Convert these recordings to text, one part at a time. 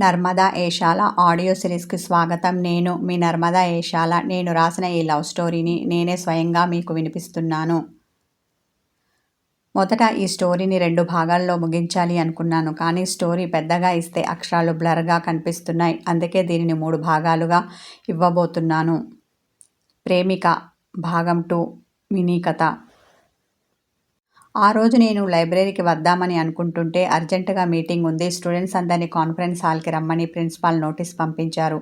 Narmada Eshala audio సిరీస్కి స్వాగతం. నేను మీ నర్మదా ఏషాల. నేను రాసిన ఈ లవ్ స్టోరీని నేనే స్వయంగా మీకు వినిపిస్తున్నాను. మొదట ఈ స్టోరీని రెండు భాగాల్లో ముగించాలి అనుకున్నాను. కానీ స్టోరీ పెద్దగా ఇస్తే అక్షరాలు బ్లర్గా కనిపిస్తున్నాయి. అందుకే దీనిని మూడు భాగాలుగా ఇవ్వబోతున్నాను. ప్రేమిక భాగం టూ మినీ కథ. ఆ రోజు నేను లైబ్రరీకి వద్దామని అనుకుంటుంటే అర్జెంటుగా మీటింగ్ ఉంది. స్టూడెంట్స్ అందరినీ కాన్ఫరెన్స్ హాల్కి రమ్మని ప్రిన్సిపాల్ నోటీస్ పంపించారు.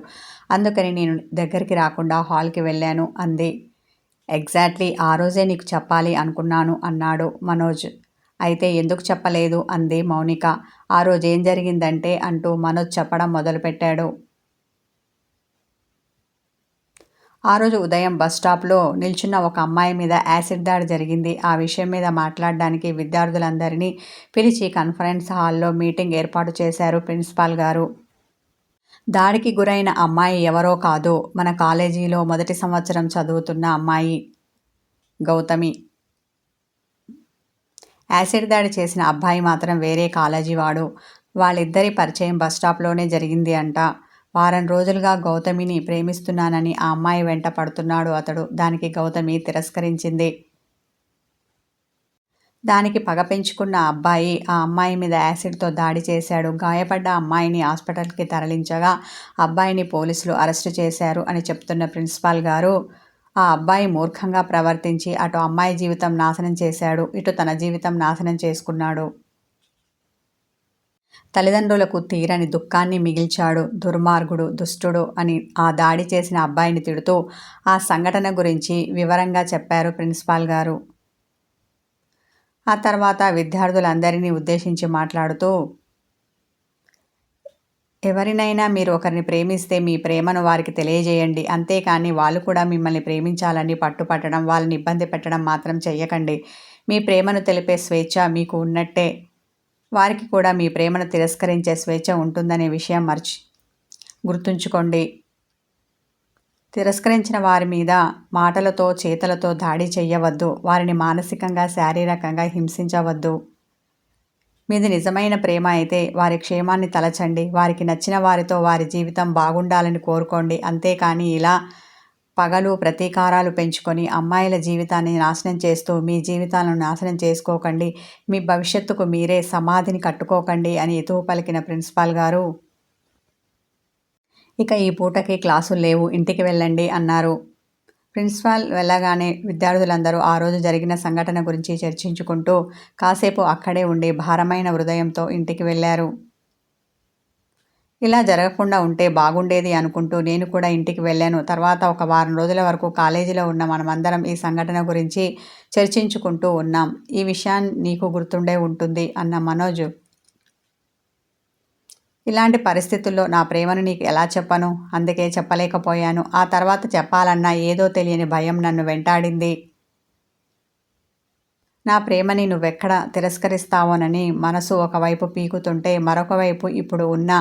అందుకని నేను దగ్గరికి రాకుండా హాల్కి వెళ్ళాను. అంది. ఎగ్జాక్ట్లీ ఆ రోజే నీకు చెప్పాలి అనుకున్నాను అన్నాడు మనోజ్. అయితే ఎందుకు చెప్పలేదు? అంది మౌనిక. ఆ రోజు ఏం జరిగిందంటే అంటూ మనోజ్ చెప్పడం మొదలుపెట్టాడు. ఆ రోజు ఉదయం బస్ స్టాప్లో నిల్చున్న ఒక అమ్మాయి మీద యాసిడ్ దాడి జరిగింది. ఆ విషయం మీద మాట్లాడడానికి విద్యార్థులందరినీ పిలిచి కాన్ఫరెన్స్ హాల్లో మీటింగ్ ఏర్పాటు చేశారు ప్రిన్సిపాల్ గారు. దాడికి గురైన అమ్మాయి ఎవరో కాదు మన కాలేజీలో మొదటి సంవత్సరం చదువుతున్న అమ్మాయి గౌతమి. యాసిడ్ దాడి చేసిన అబ్బాయి మాత్రం వేరే కాలేజీ వాడు. వాళ్ళిద్దరి పరిచయం బస్ స్టాప్లోనే జరిగింది అంట. వారం రోజులుగా గౌతమిని ప్రేమిస్తున్నానని ఆ అమ్మాయి వెంట పడుతున్నాడు అతడు. దానికి గౌతమి తిరస్కరించింది. దానికి పగ పెంచుకున్న అబ్బాయి ఆ అమ్మాయి మీద యాసిడ్తో దాడి చేశాడు. గాయపడ్డ అమ్మాయిని హాస్పిటల్కి తరలించగా అబ్బాయిని పోలీసులు అరెస్టు చేశారు అని చెప్తున్న ప్రిన్సిపాల్ గారు ఆ అబ్బాయి మూర్ఖంగా ప్రవర్తించి అటు అమ్మాయి జీవితం నాశనం చేశాడు ఇటు తన జీవితం నాశనం చేసుకున్నాడు. తల్లిదండ్రులకు తీరని దుఃఖాన్ని మిగిల్చాడు దుర్మార్గుడు దుష్టుడు అని ఆ దాడి చేసిన అబ్బాయిని తిడుతూ ఆ సంఘటన గురించి వివరంగా చెప్పారు ప్రిన్సిపాల్ గారు. ఆ తర్వాత విద్యార్థులందరినీ ఉద్దేశించి మాట్లాడుతూ ఎవరినైనా మీరు ఒకరిని ప్రేమిస్తే మీ ప్రేమను వారికి తెలియజేయండి. అంతేకాని వాళ్ళు కూడా మిమ్మల్ని ప్రేమించాలని పట్టుపట్టడం వాళ్ళని ఇబ్బంది పెట్టడం మాత్రం చెయ్యకండి. మీ ప్రేమను తెలిపే స్వేచ్ఛ మీకు ఉన్నట్టే. వారికి కూడా మీ ప్రేమను తిరస్కరించే స్వేచ్ఛ ఉంటుందనే విషయం మర్చి గుర్తుంచుకోండి. తిరస్కరించిన వారి మీద మాటలతో చేతలతో దాడి చేయవద్దు వారిని మానసికంగా శారీరకంగా హింసించవద్దు. మీది నిజమైన ప్రేమ అయితే వారి క్షేమాన్ని తలచండి. వారికి నచ్చిన వారితో వారి జీవితం బాగుండాలని కోరుకోండి. అంతేకాని ఇలా పగలు ప్రతీకారాలు పెంచుకొని అమ్మాయిల జీవితాన్ని నాశనం చేస్తూ మీ జీవితాలను నాశనం చేసుకోకండి. మీ భవిష్యత్తుకు మీరే సమాధిని కట్టుకోకండి అని ఎతువు పలికిన ప్రిన్సిపాల్ గారు. ఇక ఈ పూటకి క్లాసులు లేవు ఇంటికి వెళ్ళండి అన్నారు. ప్రిన్సిపాల్ వెళ్ళగానే విద్యార్థులందరూ ఆ రోజు జరిగిన సంఘటన గురించి చర్చించుకుంటూ కాసేపు అక్కడే ఉండి భారమైన హృదయంతో ఇంటికి వెళ్ళారు. ఇలా జరగకుండా ఉంటే బాగుండేది అనుకుంటూ నేను కూడా ఇంటికి వెళ్ళాను. తర్వాత ఒక వారం రోజుల వరకు కాలేజీలో ఉన్న మనమందరం ఈ సంఘటన గురించి చర్చించుకుంటూ ఉన్నాం. ఈ విషయాన్ని నీకు గుర్తుండే ఉంటుంది అన్న మనోజ్. ఇలాంటి పరిస్థితుల్లో నా ప్రేమను నీకు ఎలా చెప్పను? అందుకే చెప్పలేకపోయాను. ఆ తర్వాత చెప్పాలన్నా ఏదో తెలియని భయం నన్ను వెంటాడింది. నా ప్రేమని నువ్వెక్కడ తిరస్కరిస్తావోనని మనసు ఒకవైపు పీకుతుంటే మరొక వైపు ఇప్పుడు ఉన్న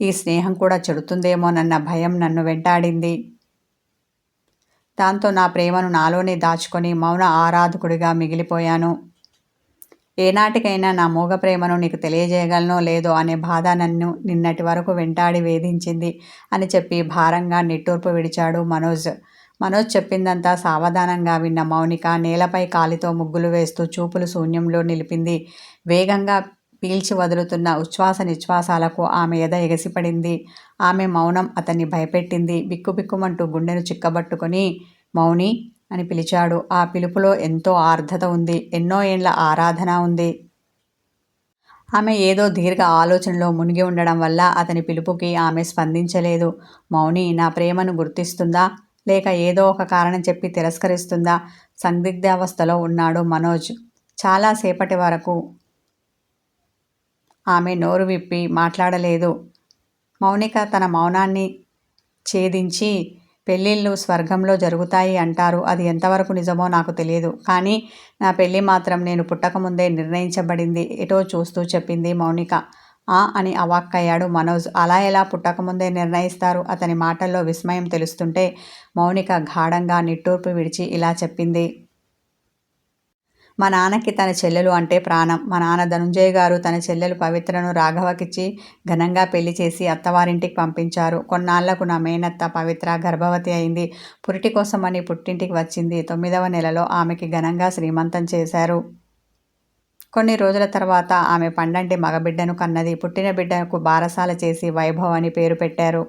ఈ స్నేహం కూడా చెడుతుందేమోనన్న భయం నన్ను వెంటాడింది. దాంతో నా ప్రేమను నాలోనే దాచుకొని మౌన ఆరాధకుడిగా మిగిలిపోయాను. ఏనాటికైనా నా మూగ ప్రేమను నీకు తెలియజేయగలనో లేదో అనే బాధ నన్ను నిన్నటి వరకు వెంటాడి వేధించింది అని చెప్పి భారంగా నిట్టూర్పు విడిచాడు మనోజ్. మనోజ్ చెప్పిందంతా సావధానంగా విన్న మౌనిక నేలపై కాలితో ముగ్గులు వేస్తూ చూపులు శూన్యంలో నిలిపింది. వేగంగా పీల్చి వదులుతున్న ఉచ్ఛ్వాస నిశ్వాసాలకు ఆమె ఎద ఎగసిపడింది. ఆమె మౌనం అతన్ని భయపెట్టింది. బిక్కుబిక్కుమంటూ గుండెను చిక్కబట్టుకొని మౌని అని పిలిచాడు. ఆ పిలుపులో ఎంతో ఆర్ధత ఉంది. ఎన్నో ఏండ్ల ఆరాధన ఉంది. ఆమె ఏదో దీర్ఘ ఆలోచనలో మునిగి ఉండడం వల్ల అతని పిలుపుకి ఆమె స్పందించలేదు. మౌని నా ప్రేమను గుర్తిస్తుందా? లేక ఏదో ఒక కారణం చెప్పి తిరస్కరిస్తుందా? సందిగ్ధావస్థలో ఉన్నాడు మనోజ్. చాలాసేపటి వరకు ఆమె నోరు విప్పి మాట్లాడలేదు. మౌనిక తన మౌనాన్ని ఛేదించి పెళ్ళిళ్ళు స్వర్గంలో జరుగుతాయి అంటారు. అది ఎంతవరకు నిజమో నాకు తెలియదు. కానీ నా పెళ్ళి మాత్రం నేను పుట్టకముందే నిర్ణయించబడింది. ఎటో చూస్తూ చెప్పింది మౌనిక. ఆ అని అవాక్కయ్యాడు మనోజ్. అలా ఎలా పుట్టకముందే నిర్ణయిస్తారు? అతని మాటల్లో విస్మయం తెలుస్తుంటే మౌనిక గాఢంగా నిట్టూర్పు విడిచి ఇలా చెప్పింది. మా నాన్నకి తన చెల్లెలు అంటే ప్రాణం. మా నాన్న ధనుంజయ్ గారు తన చెల్లెలు పవిత్రను రాఘవకిచ్చి ఘనంగా పెళ్ళి చేసి అత్తవారింటికి పంపించారు. కొన్నాళ్ళకు నా మేనత్త పవిత్ర గర్భవతి అయింది. పురిటి కోసమని పుట్టింటికి వచ్చింది. తొమ్మిదవ నెలలో ఆమెకి ఘనంగా శ్రీమంతం చేశారు. కొన్ని రోజుల తర్వాత ఆమె పండంటి మగబిడ్డను కన్నది. పుట్టిన బిడ్డకు బారసాల చేసి వైభవ్ అని పేరు పెట్టారు.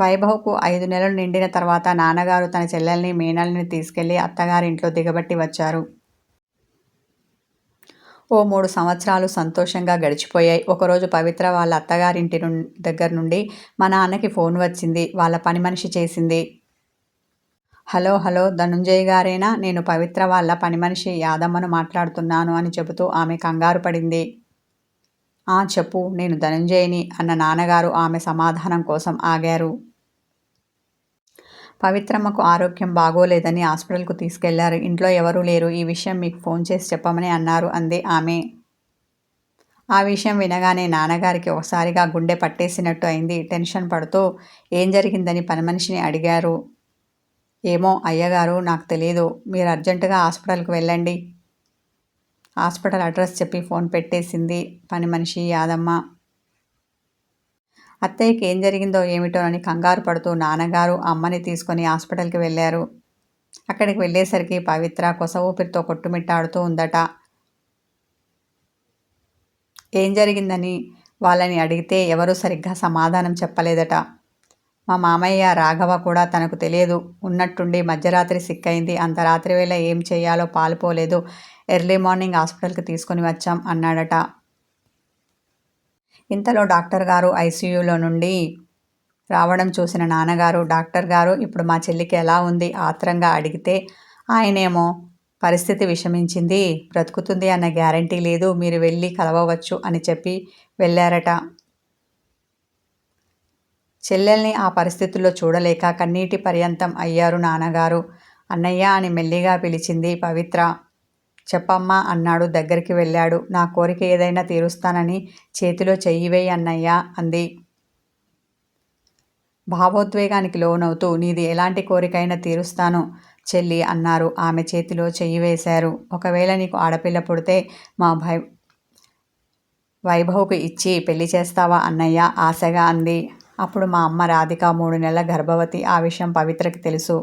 వైభవ్కు ఐదు నెలలు నిండిన తర్వాత నాన్నగారు తన చెల్లెల్ని మేనల్ని తీసుకెళ్ళి అత్తగారింట్లో దిగబట్టి వచ్చారు. ఓ మూడు సంవత్సరాలు సంతోషంగా గడిచిపోయాయి. ఒకరోజు పవిత్ర వాళ్ళ అత్తగారింటి దగ్గర నుండి మా నాన్నకి ఫోన్ వచ్చింది. వాళ్ళ పని మనిషి చేసింది. హలో హలో ధనుంజయ్ గారేనా? నేను పవిత్ర వాళ్ళ పని మనిషి యాదమ్మను మాట్లాడుతున్నాను అని చెబుతూ ఆమె కంగారు పడింది. ఆ చెప్పు నేను ధనుంజయని అన్న నాన్నగారు ఆమె సమాధానం కోసం ఆగారు. పవిత్రమ్మకు ఆరోగ్యం బాగోలేదని హాస్పిటల్కు తీసుకెళ్ళారు. ఇంట్లో ఎవరూ లేరు. ఈ విషయం మీకు ఫోన్ చేసి చెప్పమని అన్నారు అంది ఆమె. ఆ విషయం వినగానే నాన్నగారికి ఒకసారిగా గుండె పట్టేసినట్టు అయింది. టెన్షన్ పడుతూ ఏం జరిగిందని పని మనిషిని అడిగారు. ఏమో అయ్యగారు నాకు తెలియదు మీరు అర్జెంటుగా హాస్పిటల్కి వెళ్ళండి. హాస్పిటల్ అడ్రస్ చెప్పి ఫోన్ పెట్టేసింది పని మనిషి యాదమ్మ. అత్తయ్యకి ఏం జరిగిందో ఏమిటో అని కంగారు పడుతూ నాన్నగారు అమ్మని తీసుకొని హాస్పిటల్కి వెళ్ళారు. అక్కడికి వెళ్ళేసరికి పవిత్ర కొస ఊపిరితో కొట్టుమిట్టాడుతూ ఉందట. ఏం జరిగిందని వాళ్ళని అడిగితే ఎవరూ సరిగ్గా సమాధానం చెప్పలేదట. మా మామయ్య రాఘవ కూడా తనకు తెలియదు. ఉన్నట్టుండి మధ్యరాత్రి సిక్కైంది. అంత రాత్రి వేళ ఏం చేయాలో పాలుపోలేదు. ఎర్లీ మార్నింగ్ హాస్పిటల్కి తీసుకొని వచ్చాం అన్నాడట. ఇంతలో డాక్టర్ గారు ఐసీయూలో నుండి రావడం చూసిన నాన్నగారు డాక్టర్ గారు ఇప్పుడు మా చెల్లికి ఎలా ఉంది? ఆత్రంగా అడిగితే ఆయనేమో పరిస్థితి విషమించింది బ్రతుకుతుంది అన్న గ్యారంటీ లేదు మీరు వెళ్ళి కలవవచ్చు అని చెప్పి వెళ్ళారట. చెల్లెల్ని ఆ పరిస్థితుల్లో చూడలేక కన్నీటి పర్యంతం అయ్యారు నాన్నగారు. అన్నయ్య అని మెల్లిగా పిలిచింది పవిత్ర. చెప్పమ్మా అన్నాడు దగ్గరికి వెళ్ళాడు. నా కోరిక ఏదైనా తీరుస్తానని చేతిలో చెయ్యివేయి అన్నయ్యా అంది. భావోద్వేగానికి లోనవుతూ నీది ఎలాంటి కోరికైనా తీరుస్తాను చెల్లి అన్నారు. ఆమె చేతిలో చెయ్యి వేశారు ఒకవేళ నీకు ఆడపిల్ల పుడితే మా భై వైభవ్కు ఇచ్చి పెళ్ళి చేస్తావా అన్నయ్య ఆశగా అంది. అప్పుడు మా అమ్మ రాధిక మూడు నెలల గర్భవతి. ఆ విషయం పవిత్రకి తెలుసు.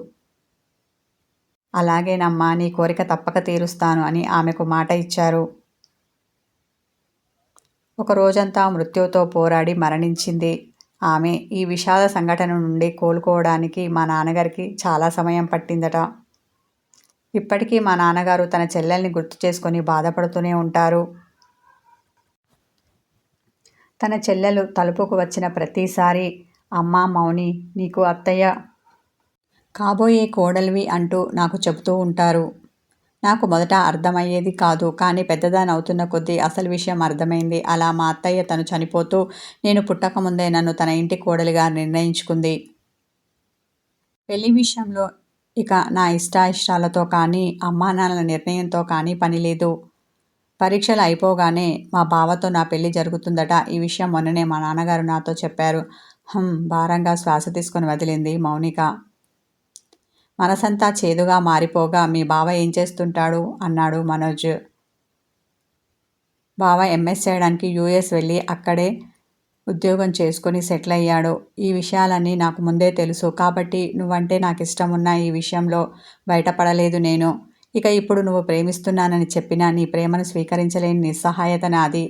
అలాగేనమ్మా నీ కోరిక తప్పక తీరుస్తాను అని ఆమెకు మాట ఇచ్చారు. ఒక రోజంతా మృత్యువుతో పోరాడి మరణించింది. ఆమె ఈ విషాద సంఘటన నుండి కోలుకోవడానికి మా నాన్నగారికి చాలా సమయం పట్టిందట. ఇప్పటికీ మా నాన్నగారు తన చెల్లెల్ని గుర్తు చేసుకొని బాధపడుతూనే ఉంటారు. తన చెల్లెలు తలుపుకు వచ్చిన ప్రతిసారి అమ్మ మౌని నీకు అత్తయ్య కాబోయే కోడలివి అంటూ నాకు చెబుతూ ఉంటారు. నాకు మొదట అర్థమయ్యేది కాదు కానీ పెద్దదాని అవుతున్న కొద్దీ అసలు విషయం అర్థమైంది. అలా మా అత్తయ్య తను చనిపోతూ నేను పుట్టకముందే నన్ను తన ఇంటి కోడలిగా నిర్ణయించుకుంది. పెళ్ళి విషయంలో ఇక నా ఇష్టాయిష్టాలతో కానీ అమ్మానాన్నల నిర్ణయంతో కానీ పని లేదు. పరీక్షలు అయిపోగానే మా బావతో నా పెళ్ళి జరుగుతుందట. ఈ విషయం మొన్ననే మా నాన్నగారు నాతో చెప్పారు. హం భారంగా శ్వాస తీసుకొని వదిలింది మౌనిక. మనసంతా చేదుగా మారిపోగా మీ బావ ఏం చేస్తుంటాడు? అన్నాడు మనోజ్. బావ ఎంఎస్ చేయడానికి యూఎస్ వెళ్ళి అక్కడే ఉద్యోగం చేసుకుని సెటిల్ అయ్యాడు. ఈ విషయాలన్నీ నాకు ముందే తెలుసు. కాబట్టి నువ్వంటే నాకు ఇష్టం ఉన్న ఈ విషయంలో బయటపడలేదు నేను. ఇక ఇప్పుడు నువ్వు ప్రేమిస్తున్నానని చెప్పినా నీ ప్రేమను స్వీకరించలేని నిస్సహాయత నాది.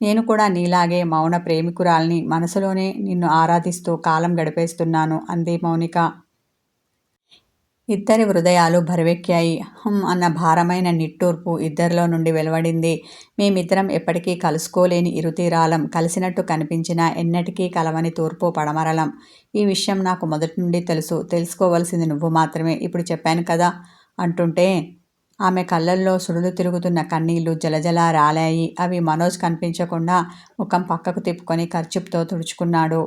నేను కూడా నీలాగే మౌన ప్రేమికురాల్ని మనసులోనే నిన్ను ఆరాధిస్తూ కాలం గడిపేస్తున్నాను అంది మౌనిక. ఇద్దరి హృదయాలు బరువెక్కాయి హమ్ అన్న భారమైన నిట్టూర్పు ఇద్దరిలో నుండి వెలువడింది. మేమిద్దరం ఎప్పటికీ కలుసుకోలేని ఇరుతీరాలం. కలిసినట్టు కనిపించినా ఎన్నటికీ కలవని తూర్పు పడమరలం. ఈ విషయం నాకు మొదటి నుండి తెలుసు. తెలుసుకోవలసింది నువ్వు మాత్రమే. ఇప్పుడు చెప్పాను కదా. అంటుంటే ఆమె కళ్ళల్లో సుడులు తిరుగుతున్న కన్నీళ్ళు జలజలా రాలాయి. అవి మనోజ్ కనిపించకుండా ముఖం పక్కకు తిప్పుకొని ఖర్చుతో తుడుచుకున్నాడు.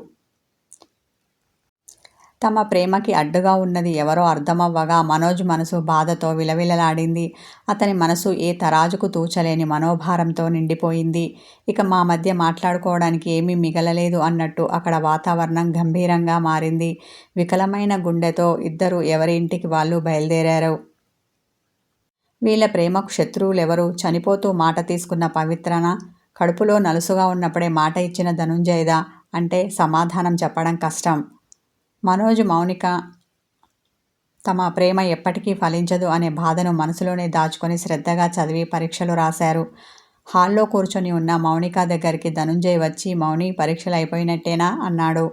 తమ ప్రేమకి అడ్డుగా ఉన్నది ఎవరో అర్థమవ్వగా మనోజ్ మనసు బాధతో విలవిలలాడింది. అతని మనసు ఏ తరాజుకు తూచలేని మనోభారంతో నిండిపోయింది. ఇక మా మధ్య మాట్లాడుకోవడానికి ఏమీ మిగలలేదు అన్నట్టు అక్కడ వాతావరణం గంభీరంగా మారింది. వికలమైన గుండెతో ఇద్దరు ఎవరి ఇంటికి వాళ్ళు బయలుదేరారు. వీళ్ళ ప్రేమకు శత్రువులెవరు చనిపోతూ మాట తీసుకున్న పవిత్రన కడుపులో నలుసుగా ఉన్నప్పుడే మాట ఇచ్చిన ధనుంజయదా? అంటే సమాధానం చెప్పడం కష్టం. మనోజ్ మౌనిక తమ ప్రేమ ఎప్పటికీ ఫలించదు అనే బాధను మనసులోనే దాచుకొని శ్రద్ధగా చదివి పరీక్షలు రాశారు. హాల్లో కూర్చొని ఉన్న మౌనిక దగ్గరికి ధనుంజయ్ వచ్చి మౌని పరీక్షలు అయిపోయినట్టేనా? అన్నాడు.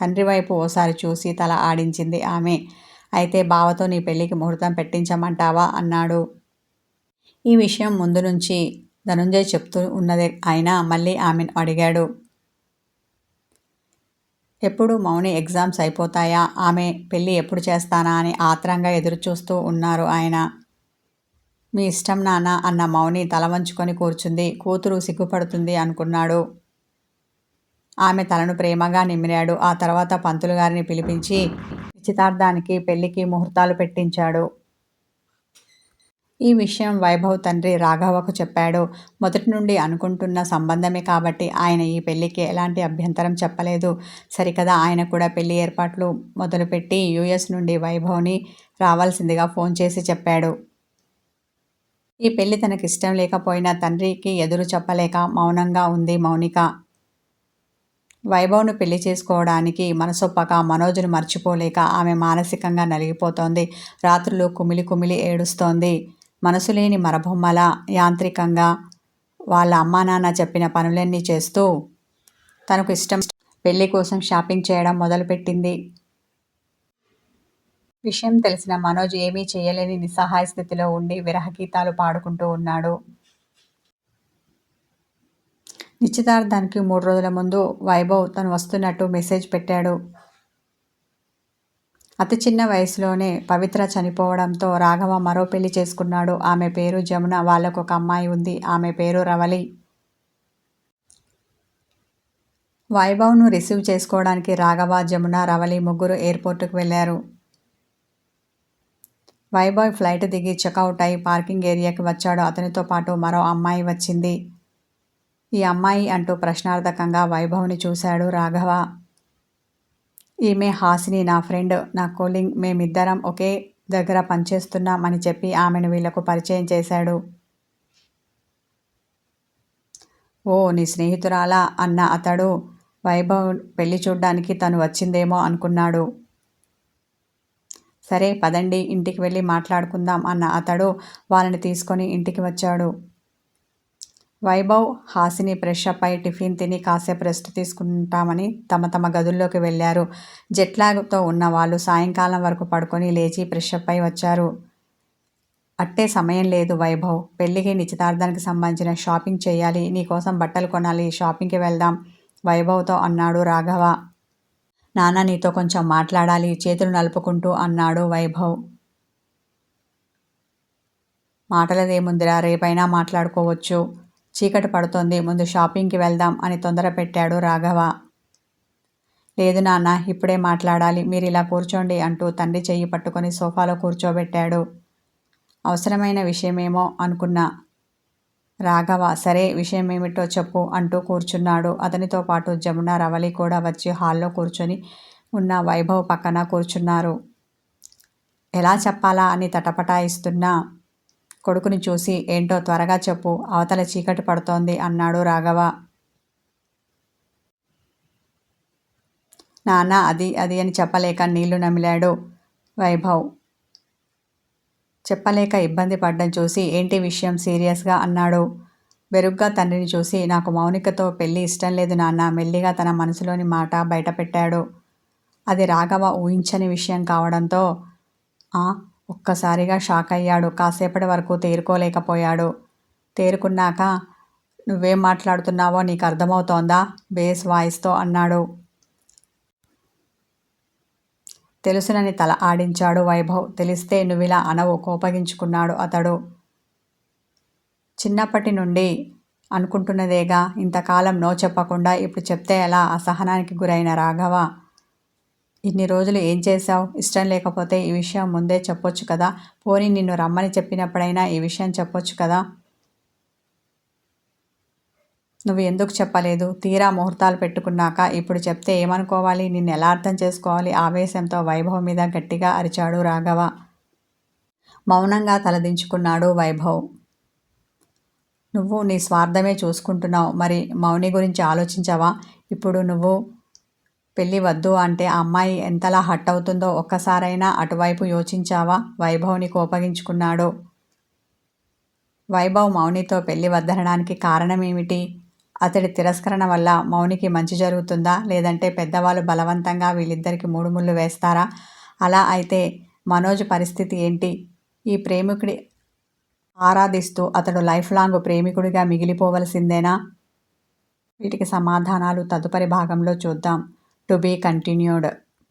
తండ్రి వైపు ఓసారి చూసి తల ఆడించింది ఆమె. అయితే బావతో నీ పెళ్ళికి ముహూర్తం పెట్టించమంటావా? అన్నాడు. ఈ విషయం ముందు నుంచి ధనుంజయ్ చెప్తూ ఉన్నదే అయినా మళ్ళీ ఆమెను అడిగాడు. ఎప్పుడు మౌని ఎగ్జామ్స్ అయిపోతాయా? ఆమె పెళ్ళి ఎప్పుడు చేస్తానా అని ఆత్రంగా ఎదురుచూస్తూ ఉన్నారు ఆయన. మీ ఇష్టం నాన్న అన్న మౌని తల వంచుకొని కూర్చుంది. కూతురు సిగ్గుపడుతుంది అనుకున్నాడు. ఆమె తలను ప్రేమగా నిమిరాడు ఆ తర్వాత పంతులు గారిని పిలిపించి నిశ్చితార్థానికి పెళ్ళికి ముహూర్తాలు పెట్టించాడు. ఈ విషయం వైభవ్ తండ్రి రాఘవకు చెప్పాడు. మొదటి నుండి అనుకుంటున్న సంబంధమే కాబట్టి ఆయన ఈ పెళ్ళికి ఎలాంటి అభ్యంతరం చెప్పలేదు. సరికదా ఆయన కూడా పెళ్ళి ఏర్పాట్లు మొదలుపెట్టి యుఎస్ నుండి వైభవ్ని రావాల్సిందిగా ఫోన్ చేసి చెప్పాడు. ఈ పెళ్ళి తనకిష్టం లేకపోయినా తండ్రికి ఎదురు చెప్పలేక మౌనంగా ఉంది మౌనిక. వైభవ్ను పెళ్ళి చేసుకోవడానికి మనసొప్పక మనోజును మర్చిపోలేక ఆమె మానసికంగా నలిగిపోతోంది. రాత్రులు కుమిలి కుమిలి ఏడుస్తోంది. మనసు లేని మరబొమ్మల యాంత్రికంగా వాళ్ళ అమ్మా నాన్న చెప్పిన పనులన్నీ చేస్తూ తనకు ఇష్టం పెళ్ళి కోసం షాపింగ్ చేయడం మొదలుపెట్టింది. విషయం తెలిసిన మనోజ్ ఏమీ చేయలేని నిస్సహాయ స్థితిలో ఉండి విరహగీతాలు పాడుకుంటూ ఉన్నాడు. నిశ్చితార్థానికి మూడు రోజుల ముందు వైభవ్ తను వస్తున్నట్టు మెసేజ్ పెట్టాడు. అతి చిన్న వయసులోనే పవిత్ర చనిపోవడంతో రాఘవ మరో పెళ్ళి చేసుకున్నాడు. ఆమె పేరు జమున వాళ్ళకు ఒక అమ్మాయి ఉంది. ఆమె పేరు రవలి. వైభవ్ను రిసీవ్ చేసుకోవడానికి రాఘవ జమున రవలి ముగ్గురు ఎయిర్పోర్టుకు వెళ్ళారు. వైభవ్ ఫ్లైట్ దిగి చెక్అవుట్ అయి పార్కింగ్ ఏరియాకి వచ్చాడు. అతనితో పాటు మరో అమ్మాయి వచ్చింది. ఈ అమ్మాయి అంటూ ప్రశ్నార్థకంగా వైభవ్ని చూశాడు రాఘవ. ఈమె హాసిని నా ఫ్రెండ్ నా కోలింగ్ మేమిద్దరం ఒకే దగ్గర పనిచేస్తున్నామని చెప్పి ఆమెను వీళ్ళకు పరిచయం చేశాడు. ఓ నీ స్నేహితురాలా? అన్న అతడు వైభవ్ పెళ్ళి చూడ్డానికి తను వచ్చిందేమో అనుకున్నాడు. సరే పదండి ఇంటికి వెళ్ళి మాట్లాడుకుందాం అన్న అతడు వాళ్ళని తీసుకొని ఇంటికి వచ్చాడు. వైభవ్ హాసిని ఫ్రెష్ అప్ అయి టిఫిన్ తిని కాసేపు రెస్ట్ తీసుకుంటామని తమ తమ గదుల్లోకి వెళ్ళారు. జెట్లాగ్తో ఉన్న వాళ్ళు సాయంకాలం వరకు పడుకొని లేచి ఫ్రెష్ అప్ అయి వచ్చారు. అట్టే సమయం లేదు వైభవ్. పెళ్ళికి నిశ్చితార్థానికి సంబంధించిన షాపింగ్ చేయాలి. నీకోసం బట్టలు కొనాలి. షాపింగ్కి వెళ్దాం వైభవ్తో అన్నాడు రాఘవ. నాన్న నీతో కొంచెం మాట్లాడాలి. చేతులు నలుపుకుంటూ అన్నాడు వైభవ్. మాటలదేముందిరా? రేపైనా మాట్లాడుకోవచ్చు. చీకటి పడుతోంది. ముందు షాపింగ్కి వెళ్దాం అని తొందర పెట్టాడు రాఘవ. లేదు నాన్న ఇప్పుడే మాట్లాడాలి. మీరు ఇలా కూర్చోండి అంటూ తండ్రి చెయ్యి పట్టుకొని సోఫాలో కూర్చోబెట్టాడు. అవసరమైన విషయమేమో అనుకున్నా రాఘవ సరే విషయం ఏమిటో చెప్పు అంటూ కూర్చున్నాడు. అతనితో పాటు జమున రవలి కూడా వచ్చి హాల్లో కూర్చొని ఉన్న వైభవ్ పక్కన కూర్చున్నారు. ఎలా చెప్పాలా అని తటపటాయిస్తున్నా కొడుకుని చూసి ఏంటో త్వరగా చెప్పు అవతల చీకటి పడుతోంది అన్నాడు రాఘవ. నాన్న అది అది అని చెప్పలేక నీళ్ళు నమిలాడు వైభవ్. చెప్పలేక ఇబ్బంది పడ్డం చూసి ఏంటి విషయం సీరియస్గా అన్నాడు. బెరుగ్గా తండ్రిని చూసి నాకు మౌనికతో పెళ్ళి ఇష్టం లేదు నాన్న మెల్లిగా తన మనసులోని మాట బయటపెట్టాడు. అది రాఘవ ఊహించని విషయం కావడంతో ఒక్కసారిగా షాక్ అయ్యాడు కాసేపటి వరకు తేరుకోలేకపోయాడు. తేరుకున్నాక నువ్వేం మాట్లాడుతున్నావో నీకు అర్థమవుతోందా? బేస్ వాయిస్తో అన్నాడు. తెలుసునని తల ఆడించాడు వైభవ్. తెలిస్తే నువ్విలా అనవు కోపగించుకున్నాడు అతడు. చిన్నప్పటి నుండి అనుకుంటున్నదేగా. ఇంతకాలం నో చెప్పకుండా ఇప్పుడు చెప్తే ఎలా? అసహనానికి గురైన రాఘవ. ఇన్ని రోజులు ఏం చేశావు? ఇష్టం లేకపోతే ఈ విషయం ముందే చెప్పొచ్చు కదా? పోనీ నిన్ను రమ్మని చెప్పినప్పుడైనా ఈ విషయం చెప్పొచ్చు కదా? నువ్వు ఎందుకు చెప్పలేదు? తీరా ముహూర్తాలు పెట్టుకున్నాక ఇప్పుడు చెప్తే ఏమనుకోవాలి? నిన్ను ఎలా అర్థం చేసుకోవాలి? ఆవేశంతో వైభవం మీద గట్టిగా అరిచాడు రాఘవ. మౌనంగా తలదించుకున్నాడు వైభవ్. నువ్వు నీ స్వార్థమే చూసుకుంటున్నావు. మరి మౌని గురించి ఆలోచించావా? ఇప్పుడు నువ్వు పెళ్ళి వద్దు అంటే ఆ అమ్మాయి ఎంతలా హట్ అవుతుందో ఒక్కసారైనా అటువైపు యోచించావా? వైభవ్ని కోపగించుకున్నాడు. వైభవ్ మౌనితో పెళ్ళి వద్దనడానికి కారణం ఏమిటి అతడి తిరస్కరణ వల్ల మౌనికి మంచి జరుగుతుందా? లేదంటే పెద్దవాళ్ళు బలవంతంగా వీళ్ళిద్దరికి మూడు ముళ్ళు వేస్తారా? అలా అయితే మనోజ్ పరిస్థితి ఏంటి? ఈ ప్రేమికుడి ఆరాధిస్తూ అతడు లైఫ్ లాంగ్ ప్రేమికుడిగా మిగిలిపోవలసిందేనా? వీటికి సమాధానాలు తదుపరి భాగంలో చూద్దాం. టు బీ కంటిన్యూడ్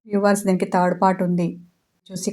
వ్యూవర్స్ దీనికి థర్డ్ పార్ట్ ఉంది. చూసి